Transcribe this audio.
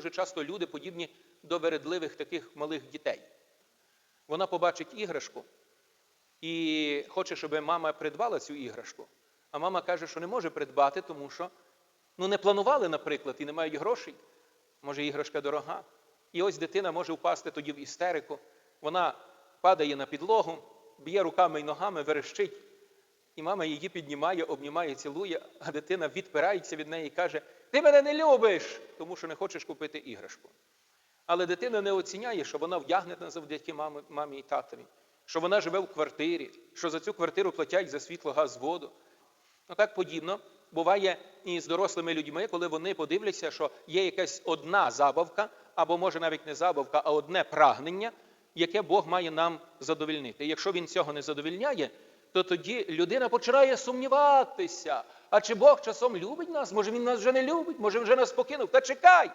дуже часто люди подібні до вередливих таких малих дітей. Вона побачить іграшку і хоче, щоб мама придбала цю іграшку. А мама каже, що не може придбати, тому що ну, не планували, наприклад, і не мають грошей. Може, іграшка дорога. І ось дитина може впасти тоді в істерику. Вона падає на підлогу, б'є руками і ногами, верещить. І мама її піднімає, обнімає, цілує, а дитина відпирається від неї і каже: Ти мене не любиш, тому що не хочеш купити іграшку. Але дитина не оціняє, що вона вдягнена завдяки мамі, мамі і татові, що вона живе в квартирі, що за цю квартиру платять за світло, газ, воду. Ну так подібно буває і з дорослими людьми, коли вони подивляться, що є якась одна забавка, або може навіть не забавка, а одне прагнення, яке Бог має нам задовільнити. І якщо він цього не задовільняє, то тоді людина починає сумніватися. А чи Бог часом любить нас? Може він нас вже не любить, може він вже нас покинув? Та чекай!